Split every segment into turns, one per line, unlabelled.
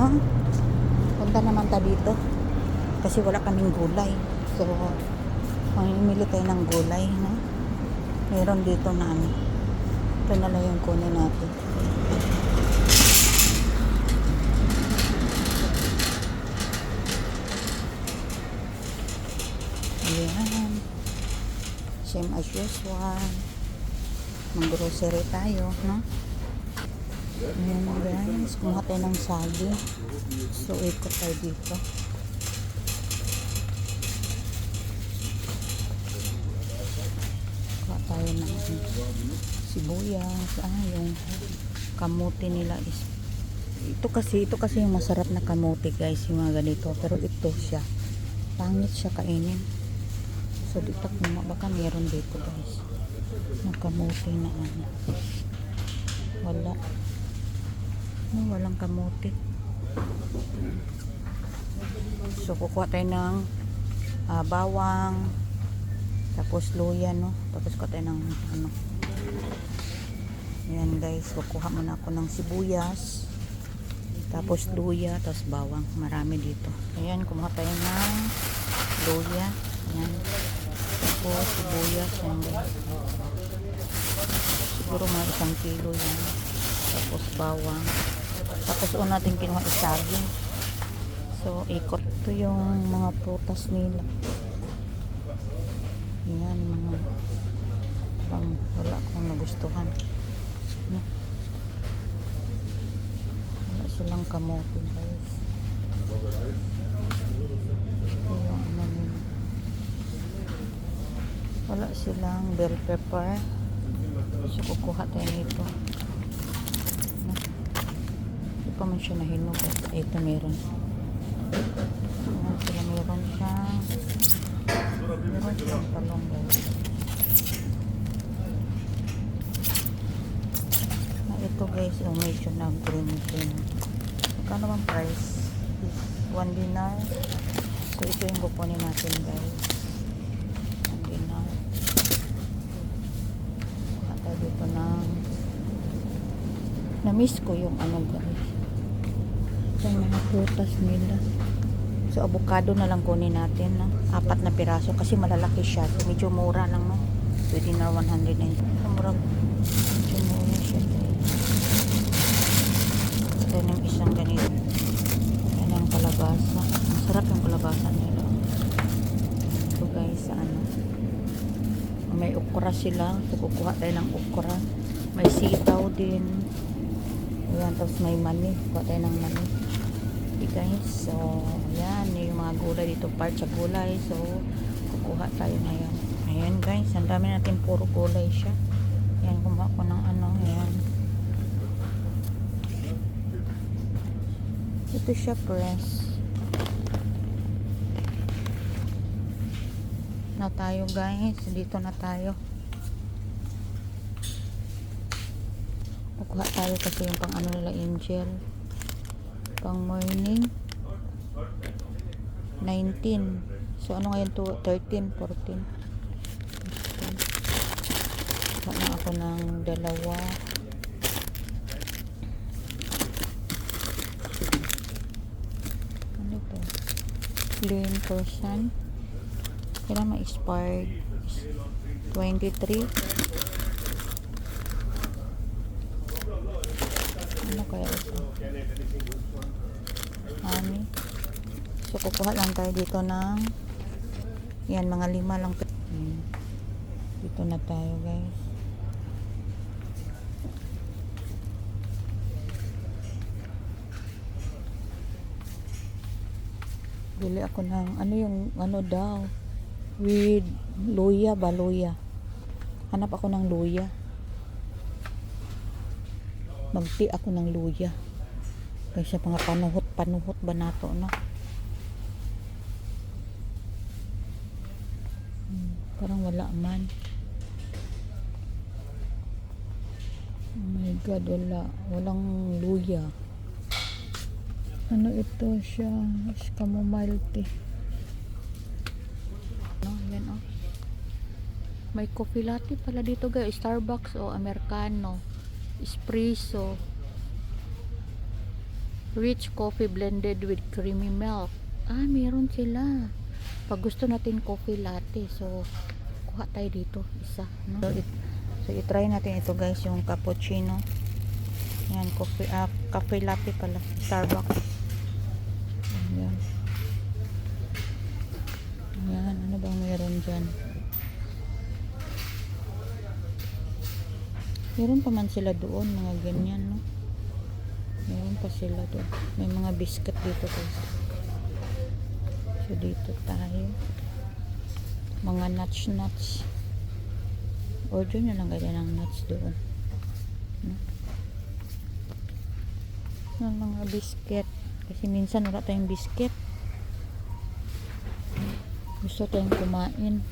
no? Punta naman ta dito. Kasi wala kaming gulay. So, mamimili tayo ng gulay, no? Meron dito na ano. Ito na lang yung kunin natin. Ayan. Same as usual. Mag-grocery tayo, no? Ayan guys, kumuha tayo ng saging. So, ikot tayo dito. Kuha tayo ng sibuyas. Ah, yung kamuti nila is ito kasi, ito kasi yung masarap na kamuti guys, yung mga ganito. Pero ito siya, pangit siya kainin. So, dito kung baka meron dito guys. Na kamuti na ano. Wala. No, walang kamuti. So, kukuha tayo ng ah, bawang, tapos luya, no? Tapos kuha tayo ng ano. Ayan guys, kukuha muna ako ng sibuyas. Tapos luya, tapos bawang. Marami dito. Ayan, kumuha tayo ng luya. Ayan. Tapos sibuyas. Ayan guys. Siguro mga isang kilo yan. Tapos bawang. Tapos una natin kinuha isaging. So, ikot. Ito yung mga prutas nila. Ayan, mga pang wala akong nagustuhan. No? Wala silang kamote guys. Yung ano nila. Wala silang bell pepper. So, kukuha tayo nito. Pa man siya nahinog. eh. Ito meron. Ayan sila meron siya. Meron siyang talong guys. Na ito guys, yung medyo na green green. Magkano bang price? Is 1 dinar. So ito yung kukunin natin guys. 1 dinar. Dito ng na-miss ko yung ano guys. Yung mga prutas nila. So, avocado na lang kunin natin. No? Apat na piraso kasi malalaki siya. So, medyo mura lang. No? Pwede na 190. So, mura. Medyo mura siya. Ito yung isang ganito. Yan ang kalabasa. Masarap yung kalabasa nila. So, guys, ano. May okra sila. So, kukuha tayo ng okra. May sitaw din. Ayan, tapos may mani. Kuha tayo ng mani. Guys, so ayan yung mga gulay dito part sa gulay. So kukuha tayo ngayon. Ayan guys, ang dami natin puro gulay siya. Ayan kumuha ko ng ano ayan. Ito siya press. Na tayo guys dito na tayo. Kukuha tayo kasi yung pang ano nila angel pang morning. 19 so ano ngayon? To 13 14 Kuha na ako ng dalawa. Ano to? Plain person kailan ma-expired 23 kaya ito Ani. So, kukuha lang tayo dito ng yan, mga lima lang. Hmm. Dito na tayo, guys. Bili ako ng, ano yung, ano daw, with luya ba, luya. Hanap ako ng luya. Magti ako ng luya. Kasi mga panuhot, panuhot ba nato, no? Hmm, parang wala man. Oh my God, wala. Walang luya. Ano ito siya? Chamomile tea. No, yan oh. May coffee latte pala dito guys. Starbucks o Americano. Espresso. Rich coffee blended with creamy milk. Ah, meron sila. Pag gusto natin coffee latte, so kuha tayo dito isa, no? So, it, so i-try natin ito guys, yung cappuccino. Yan, coffee, ah, cafe latte pala, Starbucks. Yan. Yan, ano bang meron dyan? Meron pa man sila doon, mga ganyan, no? Meron pa sila doon. May mga biscuit dito guys. So dito tayo. Mga nuts nuts. Order nyo lang ganyan ng nuts doon. No? Ng mga biscuit. Kasi minsan wala tayong biscuit. Gusto tayong kumain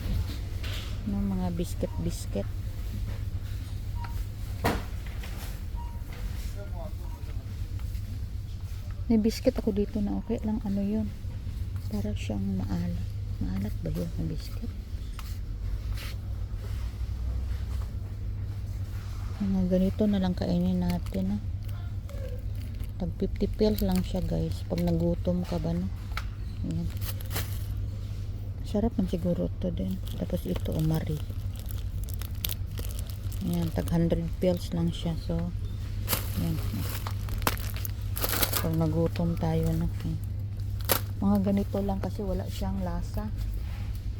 ng mga biscuit biscuit. May biscuit ako dito na okay lang ano yun. Para siyang maalat. Maalat ba yun na biscuit? Mga ganito na lang kainin natin. Ah. Tag 50 pills lang siya guys. Pag nagutom ka ba no? Ayan. Sarap man siguro to din. Tapos ito umari. Ayan. Tag 100 pills lang siya. So, ayan pag nagutom tayo no? Eh. mga ganito lang kasi wala siyang lasa.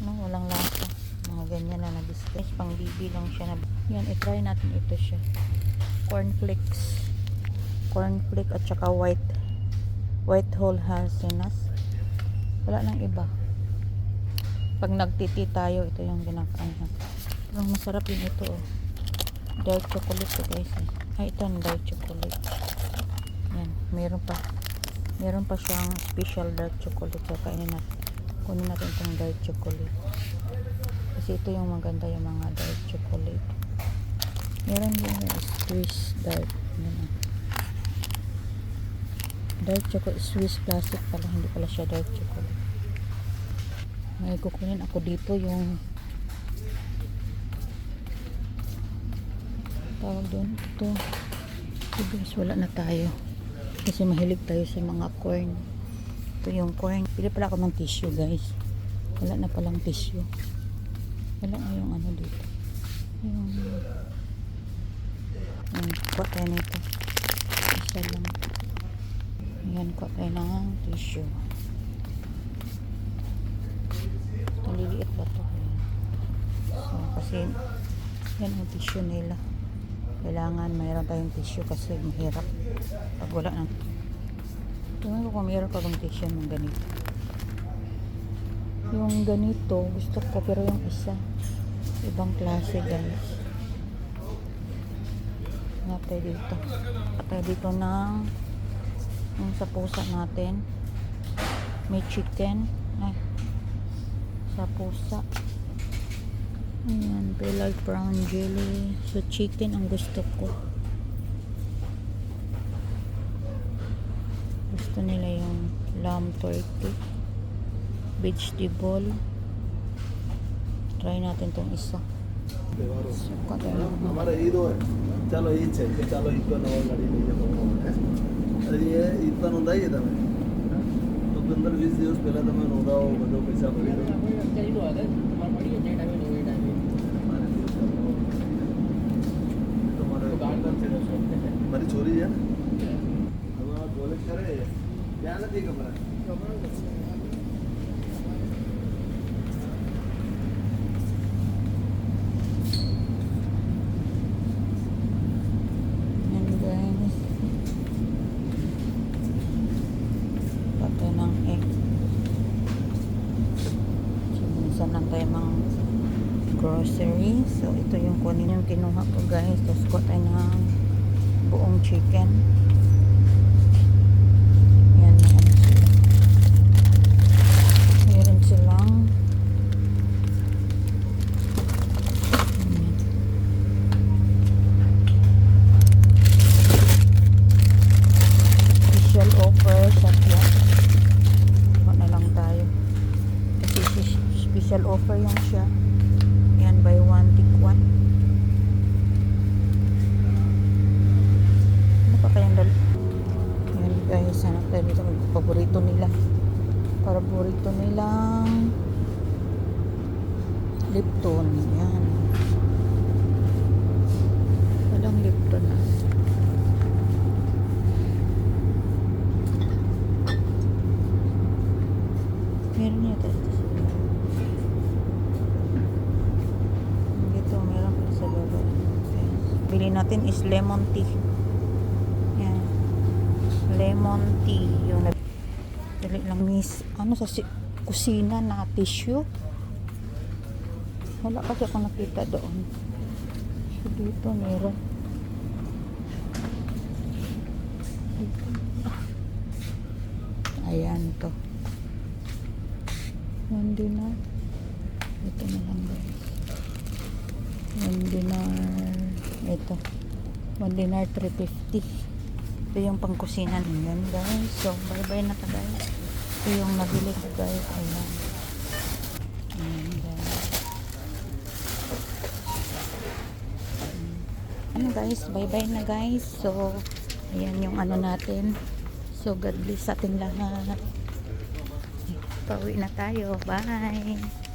No walang lasa. Mga ganyan na na biscuits pang bibi lang siya na yan i-try natin ito siya. Cornflakes. Cornflake at saka white. White whole hazelnuts wala nang iba. Pag nagtiti tayo ito yung ginakaanhan ang masarap din ito oh. dark chocolate to guys eh. ay ito ang dark chocolate yan, meron pa. Meron pa siyang special dark chocolate. So, kainin natin. Kunin natin itong dark chocolate. Kasi ito yung maganda yung mga dark chocolate. Meron din yung Swiss dark. Yan. Dark chocolate. Swiss classic pala. Hindi pala siya dark chocolate. May kukunin ako dito yung tawag doon. Ito. Guys, wala na tayo kasi mahilig tayo sa mga corn. Ito yung corn. Pili pala ako ng tissue guys. Wala na palang tissue. Wala na yung ano dito. Yung yan, kuha tayo nito. Isa lang. Yan, kuha tayo ng tissue. Maliliit ba to? So, kasi yan ang tissue nila. Kailangan mayroon tayong tissue kasi mahirap pag wala na tingnan ko kung mayroon tissue ng ganito. Yung ganito gusto ko pero yung isa ibang klase guys nga tayo dito. Tayo dito ng yung sa pusa natin. May chicken. Ay sa pusa. Ayan, Bellard Brown Jelly. So, chicken ang gusto ko. gusto nila yung lamb turkey vegetable try natin tong isa
हमारा ईद हो चलो ईद से चलो ईद को नवा गाड़ी ले जाओ अरे ये ईद पर होता ही था मैं तो अंदर
20 दिवस पहला तो मैं होता हूँ बजो पैसा भरी grocery. So, ito yung kunin yung kinuha ko guys. Tapos kuha tayo ng buong chicken. Yan na ano sila. Meron silang Ayan. special offer sa Fiat. Kuha na lang tayo. Kasi si- special offer yan siya. Yan, buy one, take one. Ano pa kayang dal? Yan guys, guys. Hanap tayo dito. Paborito nila. Paborito nilang Lipton. Yan. Walang Lipton ah. Meron sa baba. Dito, meron pa sa baba. Bili natin is lemon tea. Yan. Lemon tea. Yung Dali lang miss. Ano sa si kusina na tissue? Wala kasi ako nakita doon. So, dito meron. Ayan to. One dinar. Ito na lang guys. One dinar. Ito. One dinar 350. Ito yung pangkusina niyan guys. So, bye-bye na ta guys. Ito yung nabili ko guys. Ayan. Ayan guys. Ano guys, bye-bye na guys. So, ayan yung ano natin. So, God bless sa ating lahat. Pauwi na tayo. Bye!